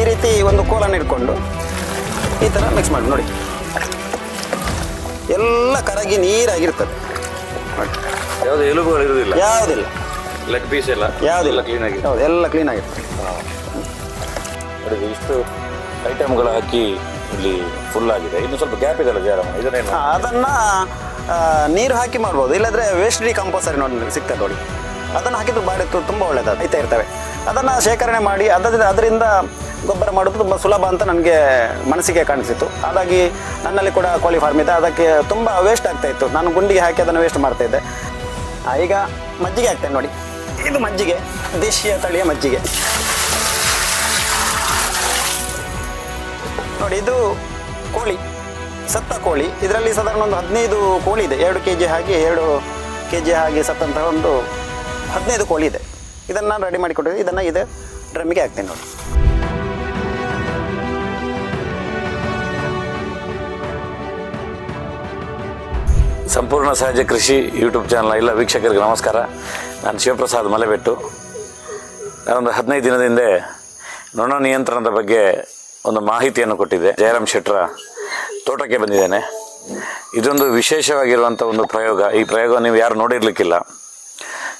ಈ ರೀತಿ ಒಂದು ಕೋಲನ್ನು ಇಟ್ಕೊಂಡು ಈ ಥರ ಮಿಕ್ಸ್ ಮಾಡಿ ನೋಡಿ. ಎಲ್ಲ ಕರಗಿ ನೀರಾಗಿರ್ತದೆ. ಯಾವುದು ಎಲುಬುಗಳು ಇರುವುದಿಲ್ಲ ಯಾವುದಿಲ್ಲ. ಲೆಗ್ ಪೀಸ್ ಎಲ್ಲ? ಯಾವುದಿಲ್ಲ. ಕ್ಲೀನ್ ಆಗಿ ಹೌದು ಎಲ್ಲ ಕ್ಲೀನ್ ಆಗಿರ್ತದೆ ನೋಡಿ ಇಷ್ಟು ಐಟಮ್ಗಳು ಹಾಕಿ ಇಲ್ಲಿ ಫುಲ್ ಆಗಿದೆ. ಇನ್ನು ಸ್ವಲ್ಪ ಗ್ಯಾಪ್ ಇದೆಲ್ಲ ಜಾರಮ್ಮ? ಇದನ್ನೇನು? ಅದನ್ನ ನೀರು ಹಾಕಿ ಮಾಡ್ಬೋದು. ಇಲ್ಲದ್ರೆ ವೇಸ್ಟ್ ಡಿಕಂಪೋಸರಿ ನೋಡಿ ಸಿಗ್ತದೆ ನೋಡಿ. ಅದನ್ನು ಹಾಕಿದ್ರು ಬಾಡಿ ತುಂಬ ಒಳ್ಳೆಯದು ಐತಾ ಇರ್ತವೆ. ಅದನ್ನು ಶೇಖರಣೆ ಮಾಡಿ ಅದರಿಂದ ಅದರಿಂದ ಗೊಬ್ಬರ ಮಾಡೋದು ತುಂಬ ಸುಲಭ ಅಂತ ನನಗೆ ಮನಸ್ಸಿಗೆ ಕಾಣಿಸಿತು ಹಾಗಾಗಿ ನನ್ನಲ್ಲಿ ಕೂಡ ಕೋಳಿ ಫಾರ್ಮ್ ಇದೆ ಅದಕ್ಕೆ ತುಂಬ ವೇಸ್ಟ್ ಆಗ್ತಾ ಇತ್ತು. ನಾನು ಗುಂಡಿಗೆ ಹಾಕಿ ಅದನ್ನು ವೇಸ್ಟ್ ಮಾಡ್ತಾ ಇದ್ದೆ. ಈಗ ಮಜ್ಜಿಗೆ ಹಾಕ್ತೇನೆ ನೋಡಿ. ಇದು ಮಜ್ಜಿಗೆ. ದೇಶೀಯ ತಳಿಯ ಮಜ್ಜಿಗೆ. ನೋಡಿ, ಇದು ಕೋಳಿ. ಸತ್ತ ಕೋಳಿ. ಇದರಲ್ಲಿ ಸಾಧಾರಣ ಒಂದು ಹದಿನೈದು ಕೋಳಿ ಇದೆ. ಎರಡು ಕೆ ಜಿ ಹಾಗೆ, ಎರಡು ಕೆ ಜಿ ಹಾಗೆ ಸತ್ತಂತಹ ಒಂದು ಹದಿನೈದು ಕೋಳಿ ಇದೆ. ಇದನ್ನು ನಾನು ರೆಡಿ ಮಾಡಿ ಕೊಟ್ಟಿದ್ದೆ ಇದನ್ನು ಇದೆ ಡ್ರಮ್ಮಿಗೆ ಹಾಕ್ತೀನಿ ನೋಡಿ. ಸಂಪೂರ್ಣ ಸಹಜ ಕೃಷಿ ಯೂಟ್ಯೂಬ್ ಚಾನಲ್ ಎಲ್ಲ ವೀಕ್ಷಕರಿಗೆ ನಮಸ್ಕಾರ. ನಾನು ಶಿವಪ್ರಸಾದ್ ಮಲೆಬೆಟ್ಟು. ನಾನೊಂದು ಹದಿನೈದು ದಿನದ ಹಿಂದೆ ನೊಣ ನಿಯಂತ್ರಣದ ಬಗ್ಗೆ ಒಂದು ಮಾಹಿತಿಯನ್ನು ಕೊಟ್ಟಿದ್ದೆ. ಜಯರಾಮ್ ಶೆಟ್ರ ತೋಟಕ್ಕೆ ಬಂದಿದ್ದೇನೆ. ಇದೊಂದು ವಿಶೇಷವಾಗಿರುವಂಥ ಒಂದು ಪ್ರಯೋಗ. ಈ ಪ್ರಯೋಗ ನೀವು ಯಾರು ನೋಡಿರಲಿಕ್ಕಿಲ್ಲ.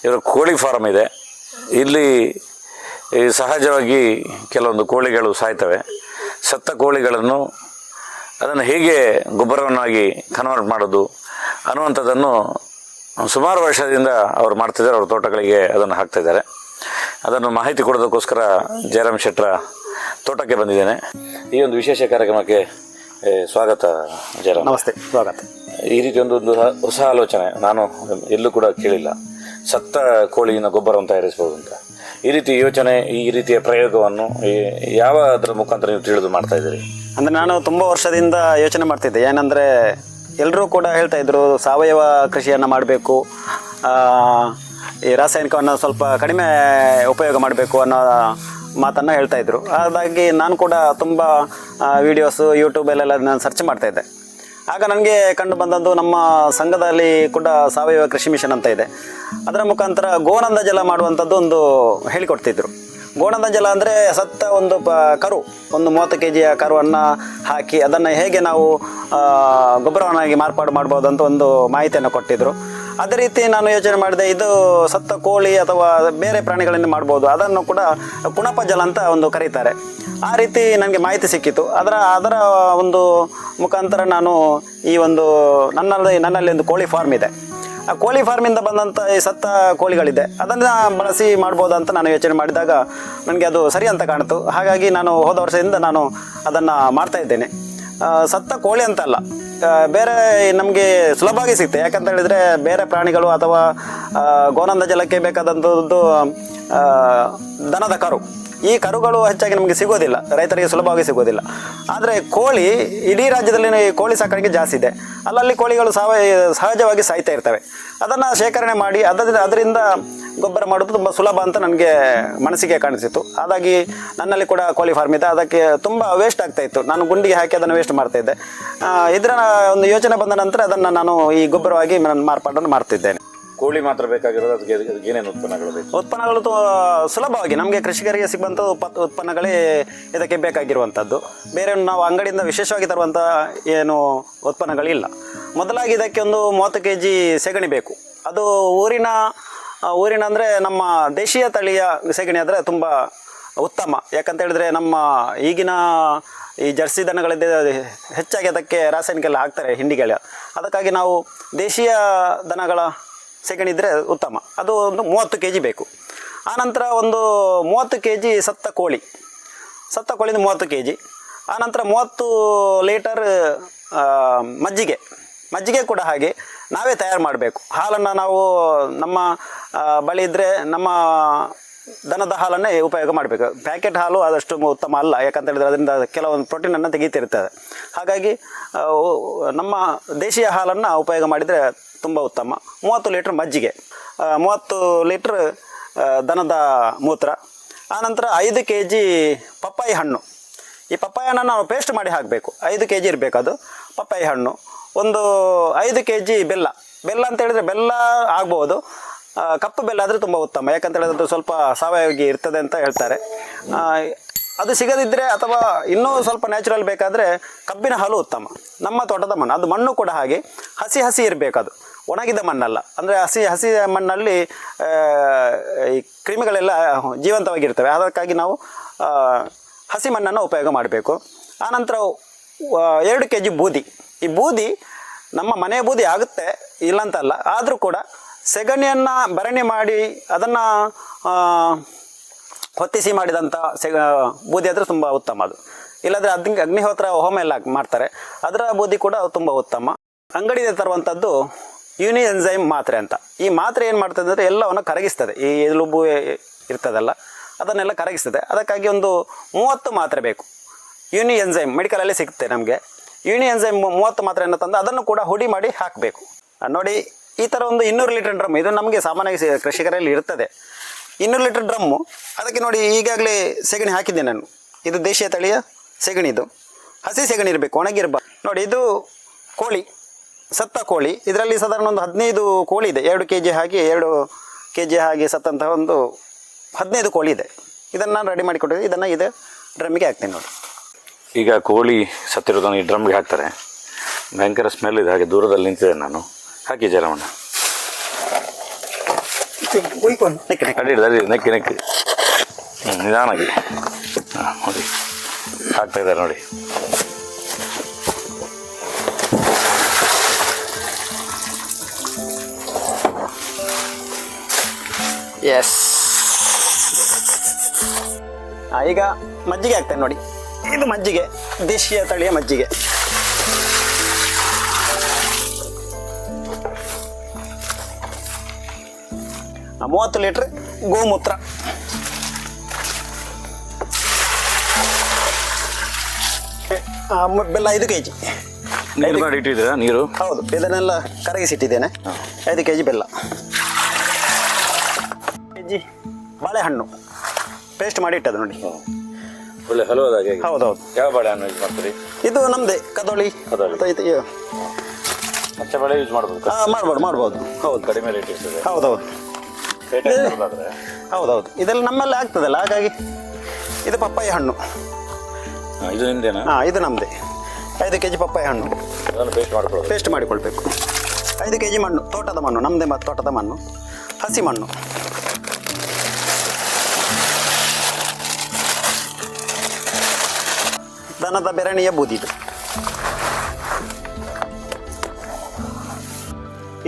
ಇವರು ಕೋಳಿ ಫಾರಮ್ ಇದೆ. ಇಲ್ಲಿ ಸಹಜವಾಗಿ ಕೆಲವೊಂದು ಕೋಳಿಗಳು ಸಾಯ್ತವೆ. ಸತ್ತ ಕೋಳಿಗಳನ್ನು ಅದನ್ನು ಹೇಗೆ ಗೊಬ್ಬರವನ್ನಾಗಿ ಕನ್ವರ್ಟ್ ಮಾಡೋದು ಅನ್ನುವಂಥದ್ದನ್ನು ಸುಮಾರು ವರ್ಷದಿಂದ ಅವರು ಮಾಡ್ತಿದ್ದಾರೆ ಅವ್ರ ತೋಟಗಳಿಗೆ ಅದನ್ನು ಹಾಕ್ತಿದ್ದಾರೆ. ಅದನ್ನು ಮಾಹಿತಿ ಕೊಡೋದಕ್ಕೋಸ್ಕರ ಜಯರಾಮ್ ಶೆಟ್ರ ತೋಟಕ್ಕೆ ಬಂದಿದ್ದೇನೆ. ಈ ಒಂದು ವಿಶೇಷ ಕಾರ್ಯಕ್ರಮಕ್ಕೆ ಸ್ವಾಗತ ಜಯರಾಮ್. ನಮಸ್ತೆ ಸ್ವಾಗತ. ಈ ರೀತಿ ಒಂದು ಹೊಸ ಆಲೋಚನೆ ನಾನು ಎಲ್ಲೂ ಕೂಡ ಕೇಳಿಲ್ಲ. ಸತ್ತ ಕೋಳಿಯಿಂದ ಗೊಬ್ಬರವನ್ನು ತಯಾರಿಸ್ಬೋದು ಅಂತ. ಈ ರೀತಿ ಯೋಚನೆ ಈ ರೀತಿಯ ಪ್ರಯೋಗವನ್ನು ಯಾವ ಅದರ ಮುಖಾಂತರ ನೀವು ತಿಳಿದು ಮಾಡ್ತಾ ಇದ್ದೀರಿ? ಅಂದರೆ ನಾನು ತುಂಬ ವರ್ಷದಿಂದ ಯೋಚನೆ ಮಾಡ್ತಿದ್ದೆ. ಏನಂದರೆ ಎಲ್ಲರೂ ಕೂಡ ಹೇಳ್ತಾ ಇದ್ರು, ಸಾವಯವ ಕೃಷಿಯನ್ನು ಮಾಡಬೇಕು ಈ ರಾಸಾಯನಿಕವನ್ನು ಸ್ವಲ್ಪ ಕಡಿಮೆ ಉಪಯೋಗ ಮಾಡಬೇಕು ಅನ್ನೋ ಮಾತನ್ನು ಹೇಳ್ತಾ ಇದ್ರು. ಹಾಗಾಗಿ ನಾನು ಕೂಡ ತುಂಬ ವೀಡಿಯೋಸು ಯೂಟ್ಯೂಬಲ್ಲೆಲ್ಲ ನಾನು ಸರ್ಚ್ ಮಾಡ್ತಾ ಇದ್ದೆ. ಆಗ ನನಗೆ ಕಂಡು ಬಂದದ್ದು ನಮ್ಮ ಸಂಘದಲ್ಲಿ ಕೂಡ ಸಾವಯವ ಕೃಷಿ ಮಿಷನ್ ಅಂತ ಇದೆ. ಅದರ ಮುಖಾಂತರ ಗೋನಂದ ಜಲ ಮಾಡುವಂಥದ್ದು ಒಂದು ಹೇಳಿಕೊಡ್ತಿದ್ರು. ಗೋಣದ ಜಲ ಅಂದರೆ ಸತ್ತ ಒಂದು ಪ ಕರು, ಒಂದು ಮೂವತ್ತು ಕೆ ಜಿಯ ಕರುವನ್ನು ಹಾಕಿ ಅದನ್ನು ಹೇಗೆ ನಾವು ಗೊಬ್ಬರವನ್ನಾಗಿ ಮಾರ್ಪಾಡು ಮಾಡ್ಬೋದು ಅಂತ ಒಂದು ಮಾಹಿತಿಯನ್ನು ಕೊಟ್ಟಿದ್ದರು ಅದೇ ರೀತಿ ನಾನು ಯೋಚನೆ ಮಾಡಿದೆ, ಇದು ಸತ್ತ ಕೋಳಿ ಅಥವಾ ಬೇರೆ ಪ್ರಾಣಿಗಳನ್ನು ಮಾಡ್ಬೋದು, ಅದನ್ನು ಕೂಡ ಕುಣಪ ಜಲ ಅಂತ ಒಂದು ಕರೀತಾರೆ. ಆ ರೀತಿ ನನಗೆ ಮಾಹಿತಿ ಸಿಕ್ಕಿತು. ಅದರ ಅದರ ಒಂದು ಮುಖಾಂತರ ನಾನು ಈ ಒಂದು ನನ್ನಲ್ಲಿ ನನ್ನಲ್ಲಿ ಒಂದು ಕೋಳಿ ಫಾರ್ಮ್ ಇದೆ. ಆ ಕೋಳಿ ಫಾರ್ಮಿಂದ ಬಂದಂಥ ಈ ಸತ್ತ ಕೋಳಿಗಳಿದೆ. ಅದನ್ನು ಬಳಸಿ ಮಾಡ್ಬೋದು ಅಂತ ನಾನು ಯೋಚನೆ ಮಾಡಿದಾಗ ನನಗೆ ಅದು ಸರಿ ಅಂತ ಕಾಣಿತು. ಹಾಗಾಗಿ ನಾನು ಹೋದ ವರ್ಷದಿಂದ ನಾನು ಅದನ್ನು ಮಾಡ್ತಾ ಇದ್ದೇನೆ. ಸತ್ತ ಕೋಳಿ ಅಂತಲ್ಲ ಅಲ್ಲ ಬೇರೆ ನಮಗೆ ಸುಲಭವಾಗಿ ಸಿಗುತ್ತೆ ಯಾಕಂತ ಹೇಳಿದ್ರೆ ಬೇರೆ ಪ್ರಾಣಿಗಳು ಅಥವಾ ಗೋನಂದ ಜಲಕ್ಕೆ ಬೇಕಾದಂಥದ್ದು ದನದ ಕರು. ಈ ಕರುಗಳು ಹೆಚ್ಚಾಗಿ ನಮಗೆ ಸಿಗೋದಿಲ್ಲ, ರೈತರಿಗೆ ಸುಲಭವಾಗಿ ಸಿಗೋದಿಲ್ಲ. ಆದರೆ ಕೋಳಿ, ಇಡೀ ರಾಜ್ಯದಲ್ಲಿ ಕೋಳಿ ಸಾಕಾಣಿಕೆ ಜಾಸ್ತಿ ಇದೆ. ಅಲ್ಲಲ್ಲಿ ಕೋಳಿಗಳು ಸಾವ ಸಹಜವಾಗಿ ಸಾಯ್ತಾ ಇರ್ತವೆ. ಅದನ್ನು ಶೇಖರಣೆ ಮಾಡಿ, ಅದರಿಂದ ಅದರಿಂದ ಗೊಬ್ಬರ ಮಾಡೋದು ತುಂಬ ಸುಲಭ ಅಂತ ನನಗೆ ಮನಸ್ಸಿಗೆ ಕಾಣಿಸಿತ್ತು ಹಾಗಾಗಿ ನನ್ನಲ್ಲಿ ಕೂಡ ಕೋಳಿ ಫಾರ್ಮ್ ಇದೆ. ಅದಕ್ಕೆ ತುಂಬ ವೇಸ್ಟ್ ಆಗ್ತಾ ಇತ್ತು. ನಾನು ಗುಂಡಿಗೆ ಹಾಕಿ ಅದನ್ನು ವೇಸ್ಟ್ ಮಾಡ್ತಾ ಇದ್ದೆ. ಇದರ ಒಂದು ಯೋಚನೆ ಬಂದ ನಂತರ ಅದನ್ನು ನಾನು ಈ ಗೊಬ್ಬರವಾಗಿ ನಾನು ಮಾರ್ಪಾಡನ್ನು ಮಾಡ್ತಿದ್ದೇನೆ. ಕೋಳಿ ಮಾತ್ರ ಬೇಕಾಗಿರೋದು, ಅದಕ್ಕೆ ಏನೇನು ಉತ್ಪನ್ನಗಳು ಬೇಕು? ಉತ್ಪನ್ನಗಳು ಸುಲಭವಾಗಿ ನಮಗೆ ಕೃಷಿಕರಿಗೆ ಸಿಗುವಂಥ ಉಪ ಉತ್ಪನ್ನಗಳೇ ಇದಕ್ಕೆ ಬೇಕಾಗಿರುವಂಥದ್ದು ಬೇರೆ ನಾವು ಅಂಗಡಿಯಿಂದ ವಿಶೇಷವಾಗಿ ತರುವಂಥ ಏನು ಉತ್ಪನ್ನಗಳಿಲ್ಲ. ಮೊದಲಾಗಿ ಇದಕ್ಕೆ ಒಂದು ಮೂವತ್ತು ಕೆ ಜಿ ಸೆಗಣಿ ಬೇಕು. ಅದು ಊರಿನ ಊರಿನ ಅಂದರೆ ನಮ್ಮ ದೇಶೀಯ ತಳಿಯ ಸೆಗಣಿ ಆದರೆ ತುಂಬ ಉತ್ತಮ. ಯಾಕಂತ ಹೇಳಿದ್ರೆ ನಮ್ಮ ಈಗಿನ ಈ ಜರ್ಸಿ ದನಗಳಿದ್ದ ಹೆಚ್ಚಾಗಿ ಅದಕ್ಕೆ ರಾಸಾಯನಿಕ ಎಲ್ಲ ಹಾಕ್ತಾರೆ ಹಿಂಡಿಗಳ ಅದಕ್ಕಾಗಿ ನಾವು ದೇಶೀಯ ದನಗಳ ಸೆಗಣಿ ಇದ್ದರೆ ಉತ್ತಮ. ಅದು ಒಂದು ಮೂವತ್ತು ಕೆ ಜಿ ಬೇಕು ಆನಂತರ ಒಂದು ಮೂವತ್ತು ಕೆ ಜಿ ಸತ್ತ ಕೋಳಿ. ಸತ್ತ ಕೋಳಿಂದ ಮೂವತ್ತು ಕೆ ಜಿ ಆನಂತರ ಮೂವತ್ತು ಲೀಟರ್ ಮಜ್ಜಿಗೆ. ಮಜ್ಜಿಗೆ ಕೂಡ ಹಾಗೆ ನಾವೇ ತಯಾರು ಮಾಡಬೇಕು. ಹಾಲನ್ನು ನಾವು ನಮ್ಮ ಬಳಿ ಇದ್ದರೆ ನಮ್ಮ ದನದ ಹಾಲನ್ನೇ ಉಪಯೋಗ ಮಾಡಬೇಕು. ಪ್ಯಾಕೆಟ್ ಹಾಲು ಆದಷ್ಟು ಉತ್ತಮ ಅಲ್ಲ. ಯಾಕಂತ ಹೇಳಿದ್ರೆ ಅದರಿಂದ ಕೆಲವೊಂದು ಪ್ರೋಟೀನನ್ನು ತೆಗೀತಿರ್ತದೆ. ಹಾಗಾಗಿ ನಮ್ಮ ದೇಶೀಯ ಹಾಲನ್ನು ಉಪಯೋಗ ಮಾಡಿದರೆ ತುಂಬ ಉತ್ತಮ. ಮೂವತ್ತು ಲೀಟ್ರ್ ಮಜ್ಜಿಗೆ. ಮೂವತ್ತು ಲೀಟ್ರ್ ದನದ ಮೂತ್ರ. ಆನಂತರ ಐದು ಕೆ ಜಿ ಪಪ್ಪಾಯಿ ಹಣ್ಣು. ಈ ಪಪ್ಪಾಯಿ ನಾವು ಪೇಸ್ಟ್ ಮಾಡಿ ಹಾಕಬೇಕು. ಐದು ಕೆ ಜಿ ಇರಬೇಕು ಅದು, ಪಪ್ಪಾಯಿ ಹಣ್ಣು. ಒಂದು ಐದು ಕೆ ಜಿ ಬೆಲ್ಲ. ಬೆಲ್ಲ ಅಂತ ಹೇಳಿದರೆ ಬೆಲ್ಲ ಆಗ್ಬೋದು. ಕಪ್ಪು ಬೆಲ್ಲ ಆದರೆ ತುಂಬ ಉತ್ತಮ. ಯಾಕಂತ ಹೇಳಿದ್ರೆ ಅದು ಸ್ವಲ್ಪ ಸಾವಯವಾಗಿ ಇರ್ತದೆ ಅಂತ ಹೇಳ್ತಾರೆ. ಅದು ಸಿಗದಿದ್ದರೆ ಅಥವಾ ಇನ್ನೂ ಸ್ವಲ್ಪ ನ್ಯಾಚುರಲ್ ಬೇಕಾದರೆ ಕಬ್ಬಿನ ಹಾಲು ಉತ್ತಮ. ನಮ್ಮ ತೋಟದ ಮಣ್ಣು. ಅದು ಮಣ್ಣು ಕೂಡ ಹಾಗೆ ಹಸಿ ಹಸಿ ಇರಬೇಕು ಅದು. ಒಣಗಿದ ಮಣ್ಣಲ್ಲ. ಅಂದರೆ ಹಸಿ ಹಸಿ ಮಣ್ಣಲ್ಲಿ ಈ ಕ್ರಿಮಿಗಳೆಲ್ಲ ಜೀವಂತವಾಗಿರ್ತವೆ. ಅದಕ್ಕಾಗಿ ನಾವು ಹಸಿ ಮಣ್ಣನ್ನು ಉಪಯೋಗ ಮಾಡಬೇಕು. ಆನಂತರ ಎರಡು ಕೆ ಜಿ ಬೂದಿ. ಈ ಬೂದಿ ನಮ್ಮ ಮನೆ ಬೂದಿ ಆಗುತ್ತೆ, ಇಲ್ಲಂತಲ್ಲ. ಆದರೂ ಕೂಡ ಸೆಗಣಿಯನ್ನು ಭರಣಿ ಮಾಡಿ, ಅದನ್ನು ಹೊತ್ತಿಸಿ ಮಾಡಿದಂಥ ಸೆಗ, ಬೂದಿ ಆದರೆ ತುಂಬ ಉತ್ತಮ ಅದು. ಇಲ್ಲಾಂದರೆ ಅಗ್ನಿ, ಅಗ್ನಿಹೋತ್ರ ಹೋಮ ಎಲ್ಲ ಮಾಡ್ತಾರೆ. ಅದರ ಬೂದಿ ಕೂಡ ತುಂಬ ಉತ್ತಮ. ಅಂಗಡಿಯಿಂದ ತರುವಂಥದ್ದು ಯೂನಿ ಎನ್ಸೈಮ್ ಮಾತ್ರೆ ಅಂತ. ಈ ಮಾತ್ರೆ ಏನು ಮಾಡ್ತದೆ ಅಂದರೆ ಎಲ್ಲವನ್ನು ಕರಗಿಸ್ತದೆ. ಈ ಎಲುಬು ಇರ್ತದಲ್ಲ, ಅದನ್ನೆಲ್ಲ ಕರಗಿಸ್ತದೆ. ಅದಕ್ಕಾಗಿ ಒಂದು ಮೂವತ್ತು ಮಾತ್ರೆ ಬೇಕು. ಯೂನಿ ಎನ್ಸೈಮ್ ಮೆಡಿಕಲಲ್ಲಿ ಸಿಗುತ್ತೆ ನಮಗೆ. ಯೂನಿ ಎನ್ಸೈಮ್ ಮೂವತ್ತು ಮಾತ್ರೆಯನ್ನು ತಂದು ಅದನ್ನು ಕೂಡ ಹುಡಿ ಮಾಡಿ ಹಾಕಬೇಕು. ನೋಡಿ, ಈ ಥರ ಒಂದು ಇನ್ನೂರು ಲೀಟರ್ ಡ್ರಮ್, ಇದು ನಮಗೆ ಸಾಮಾನ್ಯವಾಗಿ ಕೃಷಿಕರಲ್ಲಿ ಇರ್ತದೆ. ಇನ್ನೂರು ಲೀಟರ್ ಡ್ರಮ್ಮು, ಅದಕ್ಕೆ ನೋಡಿ, ಈಗಾಗಲೇ ಸೆಗಣಿ ಹಾಕಿದ್ದೆ ನಾನು. ಇದು ದೇಶೀಯ ತಳಿಯ ಸೆಗಣಿ ಇದು ಹಸಿ ಸೆಗಣಿ ಇರಬೇಕು, ಒಣಗಿರ್ಬಾರ್ದು. ನೋಡಿ, ಇದು ಕೋಳಿ. ಸತ್ತ ಕೋಳಿ. ಇದರಲ್ಲಿ ಸಾಧಾರಣ ಒಂದು ಹದಿನೈದು ಕೋಳಿ ಇದೆ. ಎರಡು ಕೆ ಜಿ ಹಾಗೆ ಎರಡು ಕೆ ಜಿ ಹಾಗೆ ಸತ್ತಂತಹ ಒಂದು ಹದಿನೈದು ಕೋಳಿ ಇದೆ. ಇದನ್ನು ನಾನು ರೆಡಿ ಮಾಡಿಕೊಟ್ಟಿದ್ದೆ ಇದನ್ನು ಇದೆ ಡ್ರಮ್ಮಿಗೆ ಹಾಕ್ತೀನಿ ನೋಡಿ. ಈಗ ಕೋಳಿ ಸತ್ತಿರೋದನ್ನು ಈ ಡ್ರಮ್ಗೆ ಹಾಕ್ತಾರೆ. ಭಯಂಕರ ಸ್ಮೆಲ್ ಇದೆ. ಹಾಗೆ ದೂರದಲ್ಲಿ ನಿಂತಿದೆ ನಾನು. ಹಾಕಿ ಜಲವನ್ನು ಅಡಿ ಅಡಿ ನೆಕ್ಕಿ ನೆಕ್ಕಿ. ನಿಧಾನಾಗಿ ಹಾಂ ನೋಡಿ. ಹಾಕ್ತಾ ಇದ್ದಾರೆ ನೋಡಿ. ಎಸ್ ಈಗ ಮಜ್ಜಿಗೆ ಹಾಕ್ತೇನೆ ನೋಡಿ. ಇದು ಮಜ್ಜಿಗೆ ದೇಶೀಯ ತಳಿಯ ಮಜ್ಜಿಗೆ. ಮೂವತ್ತು ಲೀಟ್ರ್ ಗೋಮೂತ್ರ. ಆ, ಬೆಲ್ಲ ಐದು ಕೆ ಜಿ ನೀರು? ಹೌದು ಇದನ್ನೆಲ್ಲ ಕರಗಿಸಿಟ್ಟಿದ್ದೇನೆ ಐದು ಕೆ ಜಿ ಬೆಲ್ಲ. ಬಾಳೆಹಣ್ಣು. ಪೇಸ್ಟ್ ಮಾಡಿ ಇಟ್ಟದ್ದು ನೋಡಿ. ಒಳ್ಳೆ ಹಲವಾದಾಗೆ ಹೌದೌದು. ಯಾವ ಬಾಳೆಹಣ್ಣು ಯೂಸ್ ಮಾಡ್ತೀರಿ? ಇದು ನಮ್ಮದೇ ಕದೋಳಿ. ಕದೋಳಿ. ಇದು- ಮತ್ತೆ ಬಾಳೆ ಯೂಸ್ ಮಾಡ್ಬೋದು. ಆ, ಮಾಡ್ಬೋದು ಮಾಡ್ಬೋದು. ಹೌದು ಕಡಿಮೆ ರೇಟ್ ಇರ್ತದೆ. ಹೌದೌದು. ರೇಟ್ ಆದರೆ ಹೌದೌದು. ಇದೆಲ್ಲ ನಮ್ಮಲ್ಲಿ ಆಗ್ತದಲ್ಲ ಹಾಗಾಗಿ ಇದು ಪಪ್ಪಾಯ ಹಣ್ಣು. ಇದು ನಿಂದೇನಾ ಹಾಂ ಇದು ನಮ್ಮದೇ ಐದು ಕೆ ಜಿ ಪಪ್ಪಾಯ ಹಣ್ಣು. ಅದನ್ನು ಪೇಸ್ಟ್ ಮಾಡ್ಕೊಳ್ಳೋದು. ಪೇಸ್ಟ್ ಮಾಡಿಕೊಳ್ಬೇಕು. ಐದು ಕೆ ಜಿ ಮಣ್ಣು ತೋಟದ ಮಣ್ಣು ನಮ್ಮದೇ ಮತ್ತು ತೋಟದ ಮಣ್ಣು. ಹಸಿ ಮಣ್ಣು. ದನದ ಬೆರಣಿಯ ಬೂದಿದು.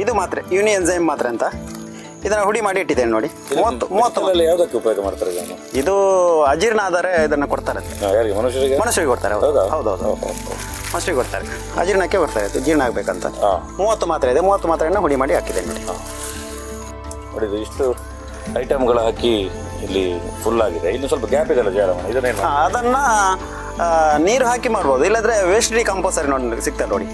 ಇದು ಮಾತ್ರ ಯೂನಿ ಎನ್ಸೈಮ್ ಮಾತ್ರ ಅಂತ. ಇದನ್ನು ಹುಡಿ ಮಾಡಿ ಇಟ್ಟಿದ್ದೇನೆ ನೋಡಿ. ಮೂವತ್ತು ಮೂವತ್ತು ಅದರಲ್ಲಿ ಯಾವುದಕ್ಕೆ ಉಪಯೋಗ ಮಾಡ್ತಾರೆ ಇದನ್ನು? ಇದು ಅಜೀರ್ಣ ಆದರೆ ಇದನ್ನು ಕೊಡ್ತಾರೆ. ಯಾರಿಗೆ? ಮನುಷ್ಯರಿಗೆ? ಮನುಷ್ಯರಿಗೆ ಕೊಡ್ತಾರೆ ಹೌದು. ಹೌದು? ಮನುಷ್ಯರಿಗೆ ಕೊಡ್ತಾರೆ. ಅಜೀರ್ಣಕ್ಕೆ ಕೊಡ್ತಾರೆ ಇದು ಜೀರ್ಣ ಆಗಬೇಕಂತ. ಮೂವತ್ತು ಮಾತ್ರೆ ಇದೆ ಮೂವತ್ತು ಮಾತ್ರೆಯನ್ನು ಹುಡಿ ಮಾಡಿ ಹಾಕಿದ್ದೇನೆ ನೋಡಿ. ನೋಡಿ ಇದು ಇಷ್ಟು ಐಟಮ್ಗಳು ಹಾಕಿ ಇಲ್ಲಿ ಫುಲ್ ಆಗಿದೆ. ಇನ್ನು ಸ್ವಲ್ಪ ಗ್ಯಾಪ್ ಇದೆಲ್ಲ ಜಯರಾಮ ಇದನ್ನೇನು? ಅದನ್ನ ನೀರು ಹಾಕಿ ಮಾಡ್ಬೋದು. ಇಲ್ಲಾಂದ್ರೆ ವೇಸ್ಟ್ ಡಿ ಕಂಪಲ್ಸರಿ ನೋಡಿ ಸಿಗ್ತದೆ ನೋಡಿ.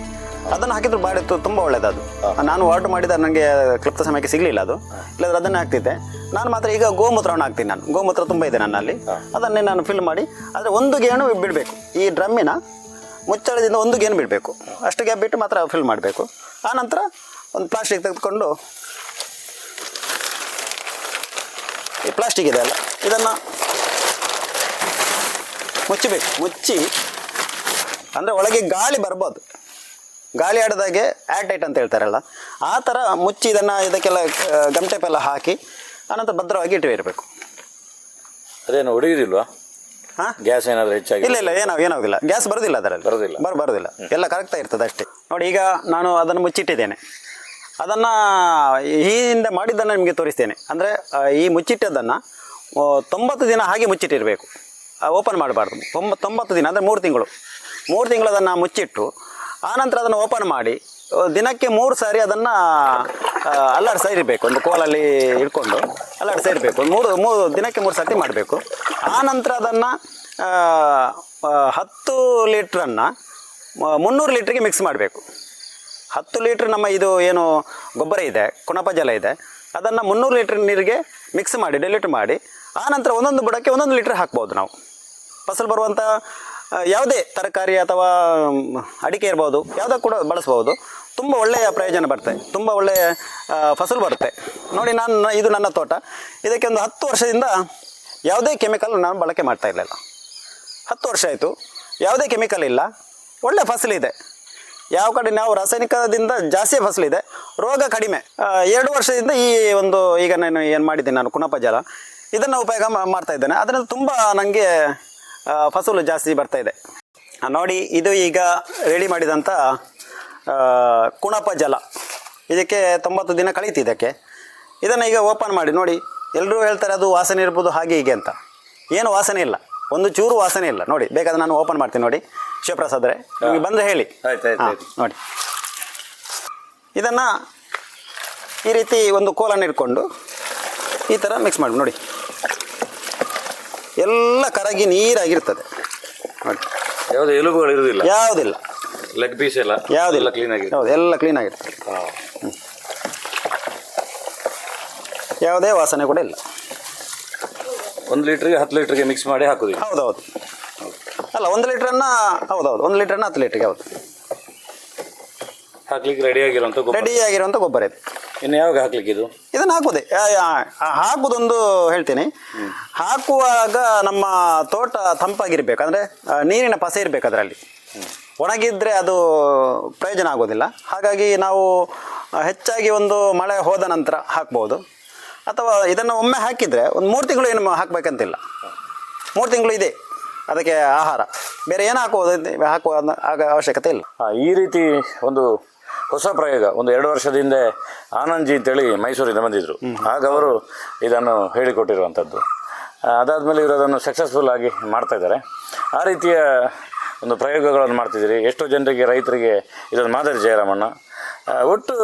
ಅದನ್ನು ಹಾಕಿದ್ರು ಬಾಡಿ ತುಂಬ ಒಳ್ಳೇದು ಅದು. ನಾನು ಆರ್ಡರ್ ಮಾಡಿದ ನನಗೆ ಕ್ಲಿಪ್ತ ಸಮಯಕ್ಕೆ ಸಿಗಲಿಲ್ಲ ಅದು. ಇಲ್ಲಾಂದ್ರೆ ಅದನ್ನೇ ಹಾಕ್ತಿದ್ದೆ. ನಾನು ಮಾತ್ರ ಈಗ ಗೋಮೂತ್ರವನ್ನು ಹಾಕ್ತೀನಿ ನಾನು. ಗೋಮೂತ್ರ ತುಂಬ ಇದೆ ನನ್ನಲ್ಲಿ. ಅದನ್ನೇ ನಾನು ಫಿಲ್ ಮಾಡಿ ಆದರೆ ಒಂದು ಗೇಣು ಬಿಡಬೇಕು. ಈ ಡ್ರಮ್ಮಿನ ಮುಚ್ಚಳದಿಂದ ಒಂದು ಗೇಣು ಬಿಡಬೇಕು. ಅಷ್ಟು ಗ್ಯಾಪ್ ಬಿಟ್ಟು ಮಾತ್ರ ಫಿಲ್ ಮಾಡಬೇಕು. ಆನಂತರ ಒಂದು ಪ್ಲಾಸ್ಟಿಕ್ ತೆಗೆದುಕೊಂಡು ಈ ಪ್ಲಾಸ್ಟಿಕ್ ಇದೆ ಅಲ್ಲ ಇದನ್ನು ಮುಚ್ಚಬೇಕು ಮುಚ್ಚಿ ಅಂದರೆ ಒಳಗೆ ಗಾಳಿ ಬರ್ಬೋದು. ಗಾಳಿ ಆಡಿದಾಗೆ ಟೈಟ್ ಅಂತ ಹೇಳ್ತಾರಲ್ಲ ಆ ಥರ ಮುಚ್ಚಿ ಇದನ್ನು ಇದಕ್ಕೆಲ್ಲ ಗಂಟೆಪೆಲ್ಲ ಗಮ್ ಹಾಕಿ ಆನಂತರ ಭದ್ರವಾಗಿ ಇರಬೇಕು ಅದೇನು ಹೊಡೆಯುವುದಿಲ್ವಾ ಹಾಂ? ಗ್ಯಾಸ್ ಏನಾದರೂ ಹೆಚ್ಚಾಗಿ ಇಲ್ಲ ಇಲ್ಲ ಏನೋ ಏನಾಗಿಲ್ಲ ಗ್ಯಾಸ್ ಬರೋದಿಲ್ಲ ಅದರಲ್ಲಿ. ಬರೋದಿಲ್ಲ. ಬರ ಬರೋದಿಲ್ಲ. ಎಲ್ಲ ಕರೆಕ್ಟಾಗಿ ಇರ್ತದೆ ಅಷ್ಟೇ. ನೋಡಿ ಈಗ ನಾನು ಅದನ್ನು ಮುಚ್ಚಿಟ್ಟಿದ್ದೇನೆ. ಅದನ್ನು ಹಿಂದೆ ಮಾಡಿದ್ದನ್ನು ನಿಮಗೆ ತೋರಿಸ್ತೇನೆ. ಅಂದರೆ ಈ ಮುಚ್ಚಿಟ್ಟದ್ದನ್ನು ತೊಂಬತ್ತು ದಿನ ಹಾಗೆ ಮುಚ್ಚಿಟ್ಟಿರಬೇಕು. ಓಪನ್ ಮಾಡಬಾರ್ದು. ತೊಂಬ, ತೊಂಬತ್ತು ದಿನ, ಅಂದರೆ ಮೂರು ತಿಂಗಳು. ಮೂರು ತಿಂಗಳು ಅದನ್ನು ಮುಚ್ಚಿಟ್ಟು ಆನಂತರ ಅದನ್ನು ಓಪನ್ ಮಾಡಿ ದಿನಕ್ಕೆ ಮೂರು ಸಾರಿ ಅದನ್ನು ಅಲ್ಲಾಡಿಸ್ತಾ ಇರಬೇಕು. ಒಂದು ಕೋಲಲ್ಲಿ ಇಟ್ಕೊಂಡು ಅಲ್ಲಾಡಿಸ್ತಾ ಇರಬೇಕು. ಮೂರು ಮೂರು, ದಿನಕ್ಕೆ ಮೂರು ಸರ್ತಿ ಮಾಡಬೇಕು. ಆನಂತರ ಅದನ್ನು ಹತ್ತು ಲೀಟ್ರನ್ನು ಮುನ್ನೂರು ಲೀಟ್ರಿಗೆ ಮಿಕ್ಸ್ ಮಾಡಬೇಕು. ಹತ್ತು ಲೀಟ್ರ್ ನಮ್ಮ ಇದು ಏನು, ಗೊಬ್ಬರ ಇದೆ, ಕುಣಪ ಜಲ ಇದೆ. ಅದನ್ನು ಮುನ್ನೂರು ಲೀಟ್ರ್ ನೀರಿಗೆ ಮಿಕ್ಸ್ ಮಾಡಿ ಡೆಲಿಟ್ ಮಾಡಿ ಆನಂತರ ಒಂದೊಂದು ಬುಡಕ್ಕೆ ಒಂದೊಂದು ಲೀಟ್ರ್ ಹಾಕ್ಬೋದು ನಾವು. ಫಸಲು ಬರುವಂಥ ಯಾವುದೇ ತರಕಾರಿ ಅಥವಾ ಅಡಿಕೆ ಇರ್ಬೋದು, ಯಾವುದೋ ಕೂಡ ಬಳಸ್ಬೋದು, ತುಂಬ ಒಳ್ಳೆಯ ಪ್ರಯೋಜನ ಬರುತ್ತೆ, ತುಂಬ ಒಳ್ಳೆಯ ಫಸಲು ಬರುತ್ತೆ. ನೋಡಿ, ನಾನು ಇದು ನನ್ನ ತೋಟ. ಇದಕ್ಕೆ ಒಂದು ಹತ್ತು ವರ್ಷದಿಂದ ಯಾವುದೇ ಕೆಮಿಕಲ್ ನಾನು ಬಳಕೆ ಮಾಡ್ತಾ ಇರಲಿಲ್ಲ. ಹತ್ತು ವರ್ಷ ಆಯಿತು, ಯಾವುದೇ ಕೆಮಿಕಲ್ ಇಲ್ಲ, ಒಳ್ಳೆ ಫಸಲಿದೆ ಯಾವ ಕಡೆ, ನಾವು ರಾಸಾಯನಿಕದಿಂದ ಜಾಸ್ತಿ ಫಸಲಿದೆ ರೋಗ ಕಡಿಮೆ. ಎರಡು ವರ್ಷದಿಂದ ಈ ಒಂದು, ಈಗ ನಾನು ಏನು ಮಾಡಿದ್ದೀನಿ, ನಾನು ಕುಣಪ ಜಲ, ಇದನ್ನು ಉಪಯೋಗ ಮಾಡ್ತಾ ಇದ್ದೇನೆ. ಅದರಿಂದ ತುಂಬ ನನಗೆ ಫಸಲು ಜಾಸ್ತಿ ಬರ್ತಾ ಇದೆ. ನೋಡಿ ಇದು ಈಗ ರೆಡಿ ಮಾಡಿದಂಥ ಕುಣಪ ಜಲ. ಇದಕ್ಕೆ ತೊಂಬತ್ತು ದಿನ ಕಳೀತು ಇದಕ್ಕೆ. ಇದನ್ನು ಈಗ ಓಪನ್ ಮಾಡಿ ನೋಡಿ ಎಲ್ಲರೂ ಹೇಳ್ತಾರೆ ಅದು ವಾಸನೆ ಇರ್ಬೋದು ಹಾಗೆ ಹೀಗೆ ಅಂತ. ಏನು ವಾಸನೆ ಇಲ್ಲ. ಒಂದು ಚೂರು ವಾಸನೆ ಇಲ್ಲ. ನೋಡಿ ಬೇಕಾದ್ರೆ ನಾನು ಓಪನ್ ಮಾಡ್ತೀನಿ ನೋಡಿ. ಶಿವಪ್ರಸಾದ್ರೆ ನಿಮಗೆ ಬಂದರೆ ಹೇಳಿ. ಆಯ್ತು, ಆಯ್ತು, ಆಯ್ತು. ನೋಡಿ. ಇದನ್ನು ಈ ರೀತಿ ಒಂದು ಕೋಲನ್ನು ಇಟ್ಕೊಂಡು ಈ ಥರ ಮಿಕ್ಸ್ ಮಾಡಿ ನೋಡಿ. ಎಲ್ಲ ಕರಗಿ ನೀರಾಗಿರ್ತದೆ. ನೋಡಿ. ಯಾವುದೇ ಎಲುಬುಗಳು ಇರುವುದಿಲ್ಲ ಯಾವುದಿಲ್ಲ. ಲೆಗ್ ಪೀಸ್ ಎಲ್ಲ? ಯಾವುದಿಲ್ಲ. ಕ್ಲೀನ್ ಆಗಿ ಹೌದು ಎಲ್ಲ ಕ್ಲೀನ್ ಆಗಿರ್ತದೆ ಯಾವುದೇ ವಾಸನೆ ಕೂಡ ಇಲ್ಲ. ಒಂದು ಲೀಟ್ರಿಗೆ ಹತ್ತು ಲೀಟ್ರಿಗೆ ಮಿಕ್ಸ್ ಮಾಡಿ ಹಾಕುದಿಲ್ಲ ಹೌದೌದು ಅಲ್ಲ ಒಂದು ಲೀಟ್ರನ್ನ ಹೌದೌದು ಒಂದು ಲೀಟ್ರನ್ನ ಹತ್ತು ಲೀಟ್ರಿಗೆ ಹೌದು. ಹಾಕ್ಲಿಕ್ಕೆ ರೆಡಿ ಆಗಿರುವಂಥ ಗೊಬ್ಬರ? ರೆಡಿ ಆಗಿರುವಂಥ ಗೊಬ್ಬರ ಇದೆ. ಇನ್ನು ಯಾವಾಗ ಹಾಕ್ಲಿಕ್ಕೆ ಇದು? ಇದನ್ನು ಹಾಕುವುದೇ ಹಾಕೋದೊಂದು ಹೇಳ್ತೀನಿ. ಹಾಕುವಾಗ ನಮ್ಮ ತೋಟ ತಂಪಾಗಿರ್ಬೇಕು ಅಂದರೆ ನೀರಿನ ಪಸೆ ಇರಬೇಕು ಅದರಲ್ಲಿ. ಒಣಗಿದ್ರೆ ಅದು ಪ್ರಯೋಜನ ಆಗೋದಿಲ್ಲ. ಹಾಗಾಗಿ ನಾವು ಹೆಚ್ಚಾಗಿ ಒಂದು ಮಳೆ ಹೋದ ನಂತರ ಹಾಕ್ಬೋದು. ಅಥವಾ ಇದನ್ನು ಒಮ್ಮೆ ಹಾಕಿದರೆ ಒಂದು ಮೂರು ತಿಂಗಳು ಏನು ಹಾಕಬೇಕಂತಿಲ್ಲ. ಮೂರು ತಿಂಗಳು ಇದೆ ಅದಕ್ಕೆ ಆಹಾರ. ಬೇರೆ ಏನು ಹಾಕುವುದು ಹಾಕುವ ಆಗ ಅವಶ್ಯಕತೆ ಇಲ್ಲ. ಈ ರೀತಿ ಒಂದು ಹೊಸ ಪ್ರಯೋಗ ಒಂದು ಎರಡು ವರ್ಷದ ಹಿಂದೆ ಆನಂದ್ಜಿ ಅಂತೇಳಿ ಮೈಸೂರಿಂದ ಬಂದಿದ್ರು. ಆಗ ಅವರು ಇದನ್ನು ಹೇಳಿಕೊಟ್ಟಿರುವಂಥದ್ದು. ಅದಾದ್ಮೇಲೆ ಇವರು ಅದನ್ನು ಸಕ್ಸಸ್ಫುಲ್ ಆಗಿ ಮಾಡ್ತಾ ಇದ್ದಾರೆ. ಆ ರೀತಿಯ ಒಂದು ಪ್ರಯೋಗಗಳನ್ನು ಮಾಡ್ತಿದ್ದೀರಿ. ಎಷ್ಟೋ ಜನರಿಗೆ ರೈತರಿಗೆ ಇದೊಂದು ಮಾದರಿ ಜಯರಾಮಣ್ಣ. ಒಟ್ಟು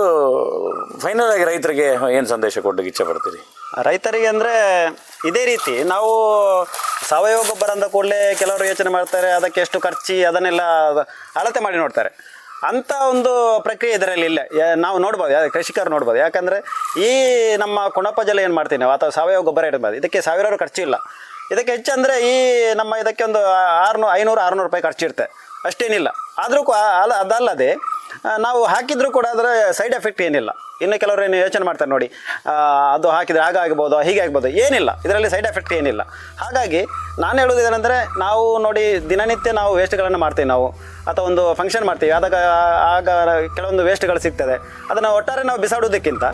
ಫೈನಲ್ ಆಗಿ ರೈತರಿಗೆ ಏನು ಸಂದೇಶ ಕೊಡ್ಲಿಕ್ಕೆ ಇಚ್ಛೆ ಪಡ್ತೀರಿ? ರೈತರಿಗೆ ಅಂದರೆ ಇದೇ ರೀತಿ, ನಾವು ಸಾವಯವ ಗೊಬ್ಬರ ಅಂದ ಕೂಡಲೇ ಕೆಲವರು ಯೋಚನೆ ಮಾಡ್ತಾರೆ, ಅದಕ್ಕೆ ಎಷ್ಟು ಖರ್ಚಿ, ಅದನ್ನೆಲ್ಲ ಅಳತೆ ಮಾಡಿ ನೋಡ್ತಾರೆ. ಅಂಥ ಒಂದು ಪ್ರಕ್ರಿಯೆ ಇದರಲ್ಲಿ ಇಲ್ಲ. ನಾವು ನೋಡ್ಬೋದು ಕೃಷಿಕರು ನೋಡ್ಬೋದು. ಯಾಕಂದರೆ ಈ ನಮ್ಮ ಕುಣಪ ಜಲ ಏನು ಮಾಡ್ತೀನಿ ಅಥವಾ ಸಾವಯವ ಗೊಬ್ಬರ ಇಡಬಾರ್ದು ಇದಕ್ಕೆ ಸಾವಿರಾರು ಖರ್ಚು ಇಲ್ಲ. ಇದಕ್ಕೆ ಹೆಚ್ಚಂದರೆ ಈ ನಮ್ಮ ಇದಕ್ಕೆ ಒಂದು ಆರುನೂರು ಐನೂರು, ಆರುನೂರು ರೂಪಾಯಿ ಖರ್ಚಿರುತ್ತೆ ಅಷ್ಟೇನಿಲ್ಲ. ಆದರೂ ಅದಲ್ಲದೆ ನಾವು ಹಾಕಿದರೂ ಕೂಡ ಅದರ ಸೈಡ್ ಎಫೆಕ್ಟ್ ಏನಿಲ್ಲ. ಇನ್ನು ಕೆಲವರು ಏನು ಯೋಚನೆ ಮಾಡ್ತಾರೆ ನೋಡಿ. ಅದು ಹಾಕಿದರೆ ಆಗ ಆಗ್ಬೋದು, ಹೀಗೆ ಆಗ್ಬೋದು, ಏನಿಲ್ಲ. ಇದರಲ್ಲಿ ಸೈಡ್ ಎಫೆಕ್ಟ್ ಏನಿಲ್ಲ. ಹಾಗಾಗಿ ನಾನು ಹೇಳೋದು ಏನಂದರೆ, ನಾವು ನೋಡಿ ದಿನನಿತ್ಯ ನಾವು ವೇಸ್ಟ್ಗಳನ್ನು ಮಾಡ್ತೀವಿ ನಾವು. ಅಥವಾ ಒಂದು ಫಂಕ್ಷನ್ ಮಾಡ್ತೀವಿ. ಆದಾಗ, ಆಗ ಕೆಲವೊಂದು ವೇಸ್ಟ್ಗಳು ಸಿಗ್ತದೆ. ಅದನ್ನು ಒಟ್ಟಾರೆ ನಾವು ಬಿಸಾಡೋದಕ್ಕಿಂತ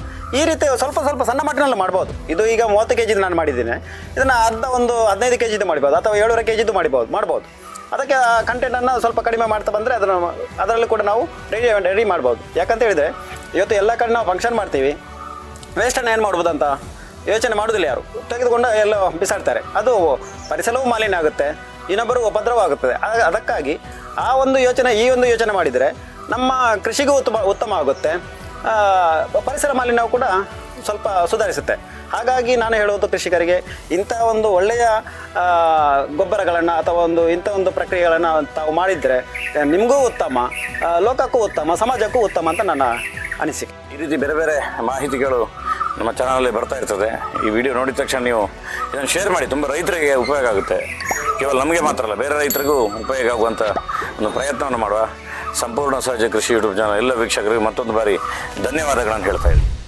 ಈ ರೀತಿ ಸ್ವಲ್ಪ ಸ್ವಲ್ಪ ಸಣ್ಣ ಮಟ್ಟಿನಲ್ಲಿ ಮಾಡ್ಬೋದು. ಇದು ಈಗ ಮೂವತ್ತು ಕೆ ಜಿದು ನಾನು ಮಾಡಿದ್ದೀನಿ. ಇದನ್ನು ಅರ್ಧ ಒಂದು ಹದಿನೈದು ಕೆ ಜಿದು ಮಾಡ್ಬೋದು. ಅಥವಾ ಏಳುವರೆ ಕೆ ಜಿದು ಮಾಡ್ಬೋದು ಮಾಡ್ಬೋದು. ಅದಕ್ಕೆ ಆ ಕಂಟೆಂಟನ್ನು ಸ್ವಲ್ಪ ಕಡಿಮೆ ಮಾಡ್ತಾ ಬಂದರೆ ಅದನ್ನು ಅದರಲ್ಲೂ ಕೂಡ ನಾವು ರೆಡಿ ರೆಡಿ ಮಾಡ್ಬೋದು. ಯಾಕಂತ ಹೇಳಿದರೆ, ಇವತ್ತು ಎಲ್ಲ ಕಡೆ ನಾವು ಫಂಕ್ಷನ್ ಮಾಡ್ತೀವಿ. ವೇಸ್ಟನ್ನು ಏನು ಮಾಡ್ಬೋದು ಅಂತ ಯೋಚನೆ ಮಾಡೋದಿಲ್ಲ ಯಾರು. ತೆಗೆದುಕೊಂಡು ಎಲ್ಲ ಬಿಸಾಡ್ತಾರೆ. ಅದು ಪರಿಸರವೂ ಮಾಲಿನ್ಯ ಆಗುತ್ತೆ. ಇನ್ನೊಬ್ಬರು ಉಪದ್ರವವಾಗುತ್ತದೆ ಆಗುತ್ತದೆ. ಅದಕ್ಕಾಗಿ ಆ ಒಂದು ಯೋಚನೆ, ಈ ಒಂದು ಯೋಚನೆ ಮಾಡಿದರೆ ನಮ್ಮ ಕೃಷಿಗೂ ಉತ್ತಮ ಉತ್ತಮ ಆಗುತ್ತೆ. ಪರಿಸರ ಮಾಲಿನ್ಯವು ಕೂಡ ಸ್ವಲ್ಪ ಸುಧಾರಿಸುತ್ತೆ. ಹಾಗಾಗಿ ನಾನು ಹೇಳುವುದು ಕೃಷಿಕರಿಗೆ, ಇಂಥ ಒಂದು ಒಳ್ಳೆಯ ಗೊಬ್ಬರಗಳನ್ನು ಅಥವಾ ಒಂದು ಇಂಥ ಒಂದು ಪ್ರಕ್ರಿಯೆಗಳನ್ನು ತಾವು ಮಾಡಿದರೆ ನಿಮಗೂ ಉತ್ತಮ ಲೋಕಕ್ಕೂ ಉತ್ತಮ, ಸಮಾಜಕ್ಕೂ ಉತ್ತಮ ಅಂತ ನನ್ನ ಅನಿಸಿಕೆ. ಈ ರೀತಿ ಬೇರೆ ಬೇರೆ ಮಾಹಿತಿಗಳು ನಮ್ಮ ಚಾನಲಲ್ಲಿ ಬರ್ತಾ ಇರ್ತದೆ. ಈ ವಿಡಿಯೋ ನೋಡಿದ ತಕ್ಷಣ ನೀವು ಇದನ್ನು ಶೇರ್ ಮಾಡಿ. ತುಂಬ ರೈತರಿಗೆ ಉಪಯೋಗ ಆಗುತ್ತೆ. ಕೇವಲ ನಮಗೆ ಮಾತ್ರ ಅಲ್ಲ, ಬೇರೆ ರೈತರಿಗೂ ಉಪಯೋಗ ಆಗುವಂಥ ಒಂದು ಪ್ರಯತ್ನವನ್ನು ಮಾಡುವ ಸಂಪೂರ್ಣ ಸಹಜ ಕೃಷಿ ಯೂಟ್ಯೂಬ್ ಚಾನಲ್. ಎಲ್ಲ ವೀಕ್ಷಕರಿಗೆ ಮತ್ತೊಂದು ಬಾರಿ ಧನ್ಯವಾದಗಳನ್ನು ಹೇಳ್ತಾ ಇದ್ದೀನಿ.